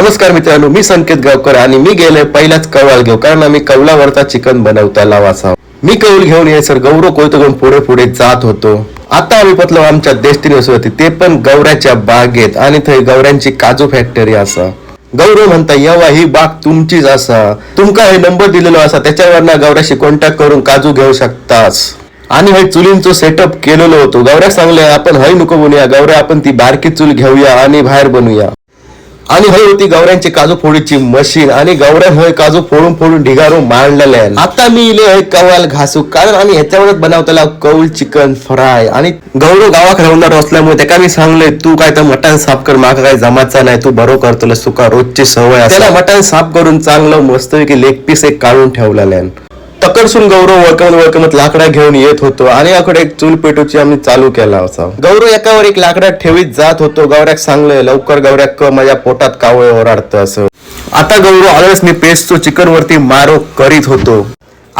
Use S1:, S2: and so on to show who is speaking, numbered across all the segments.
S1: नमस्कार मित्रांनो मी संकेत गावकर आणि मी गेलोय पहिलाच कौल घेऊ कारण आम्ही कौलावरचा चिकन बनवताला वाचा मी कौल घेऊन ये सर. गौरव कोयतो घेऊन पुढे पुढे जात होतो. आता आम्ही पतलो आमच्या डेस्टिनेशन होती. ते पण गौऱ्याच्या बागेत आणि थंय गौऱ्यांची काजू फॅक्टरी असा. गौरव म्हणता येवा ही बाग तुमचीच असा. तुमका हे नंबर दिलेलो असा. त्याच्यावर गौऱ्याशी कॉन्टॅक्ट करून काजू घेऊ शकतास. आणि हे चुलींचो सेटअप केलेलो होतो. गौऱ्या सांगले आपण हय नको बनूया गौऱ्या आपण ती बारकी चूल घेऊया आणि बाहेर बनवूया आणि हय होती गवऱ्यांची काजू फोडीची मशीन. आणि गौऱ्यान होय काजू फोडून फोडून ढिगारून मांडलेले आता मी इले होय कवाल घासू. कारण आम्ही ह्याच्यावरच बनवताला कौल चिकन फ्राय. आणि गौरव गावाक राहणार असल्यामुळे त्याका मी सांगले तू काय तर मटण साफ कर माका काय जमाचा नाही तू बरो करतोस सुका रोजची सवय त्याला मटण साफ करून चांगलं मस्तपैकी लेग पीस एक काढून ठेवलेलं अकडसून गौरव वळकमत वळकमत लाकडा घेऊन येत होतो आणि याकडे एक चूल पेटूची आम्ही चालू केला होता. गौरव एकावर एक लाकडा ठेवीत जात होतो. गौऱ्याक सांगलंय लवकर गौऱ्याक क माझ्या पोटात कावळे ओराडतं असं आता गौरव आल्यास मी पेस्टो चिकन वरती मारो करीत होतो.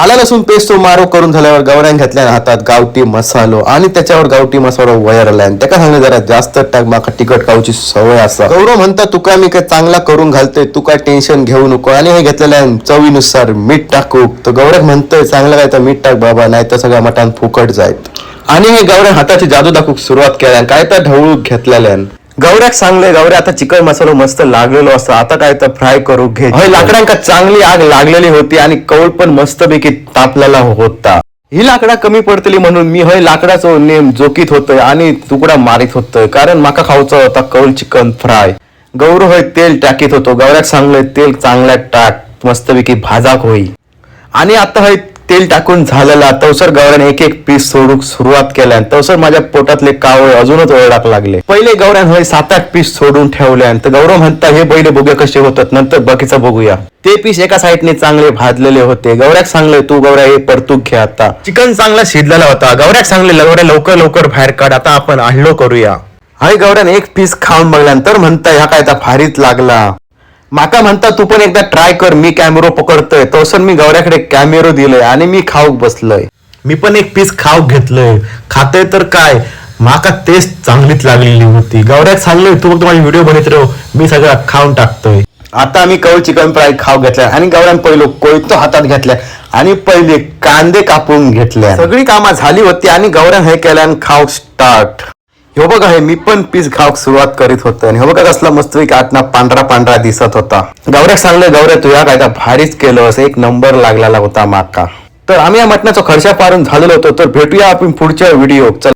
S1: आला लसूण पेस्ट मारो करून झाल्यावर गौऱ्यान घेतल्या हातात गावठी मसालो आणि त्याच्यावर गावठी मसालो वयर आलाय आणि त्याका सांगले जरा जास्त टाक माका तिखट खाऊची सवय असा. गौरव म्हणता तुका मी काय चांगला करून घालतोय तू काय टेन्शन घेऊ नको. आणि हे घेतलेलं आहे चवीनुसार मीठ टाकू तर गौरव म्हणतोय चांगलं काय तर मीठ टाक बाबा नाही तर सगळ्या मटान फुकट जायत आणि हे गौऱ्या हाताची जादू दाखवूक सुरुवात केल्या काय तर ढवळू घेतलेल्यान. गौऱ्याक सांगले गौऱ्या आता चिकन मसालो मस्त लागलेलो असतो. आता काय तर फ्राय करू घे होय लाकडांका चांगली आग लागलेली होती आणि कौल पण मस्तपैकी तापलेला होता. ही लाकडा कमी पडतली म्हणून मी हय लाकडाचो नेम जोकीत होतोय आणि तुकडा मारित होतोय. कारण माका खाऊचा होता कौल चिकन फ्राय. गौरव हय तेल टाकीत होतो. गौऱ्याक सांगले तेल चांगल्या टाक मस्तपैकी भाजाक होई. आणि आता हे तेल टाकून झालेला तवसर गवऱ्याने एक एक पीस सोडूक सुरुवात केल्यान तवसर माझ्या पोटातले कावळे अजूनच ओरडाक लागले. पहिले गवऱ्यान होय सात आठ पीस सोडून ठेवल्यान तर गौरव म्हणता हे पहिले बघूया कसे होतात? नंतर बाकीचं बघूया. ते पीस एका साईडने चांगले भाजलेले होते. गौऱ्याक सांगले तू गौऱ्या हे परतूक घे आता. चिकन चांगला शिजलेला होता. गौऱ्याक सांगले गौऱ्या लवकर लवकर बाहेर काढ. आता आपण आणलो करूया. हाय गौऱ्यान एक पीस खाऊन बघल्यानंतर म्हणता ह्या काय आता फारीत लागला. माका म्हणता तू पण एकदा ट्राय कर मी कॅमेरो पकडतोय. तसं मी गौऱ्याकडे कॅमेरो दिलोय आणि मी खाऊक बसलोय. मी पण एक पीस खाऊक घेतलोय. खातोय तर काय? माका टेस्ट चांगलीच लागलेली होती. गौऱ्याक सांगलोय तू फक्त माझी व्हिडिओ बनत राहू मी सगळं खाऊन टाकतोय. आता आम्ही कवळ चिकन फ्राय खाऊ घेतल्या आणि गौऱ्यान पहिलो कोयतो हातात घेतल्या आणि पहिले कांदे कापून घेतल्या. सगळी कामा झाली होती आणि गौऱ्यान हे केल्यान खाऊ स्टार्ट हो बघा हे मी पण पीस खाऊक सुरुवात करीत होतो आणि हो बघा कसला मस्तपैकी आतना पांढरा पांढरा दिसत होता. गौऱ्याक सांगले गौऱ्या तुया काय का भारीच केलं असं एक नंबर लागलेला होता माका तर आम्ही या मटणाचा खर्चा पारून झालेलो होतो तर भेटूया आपण पुढच्या व्हिडिओ चल.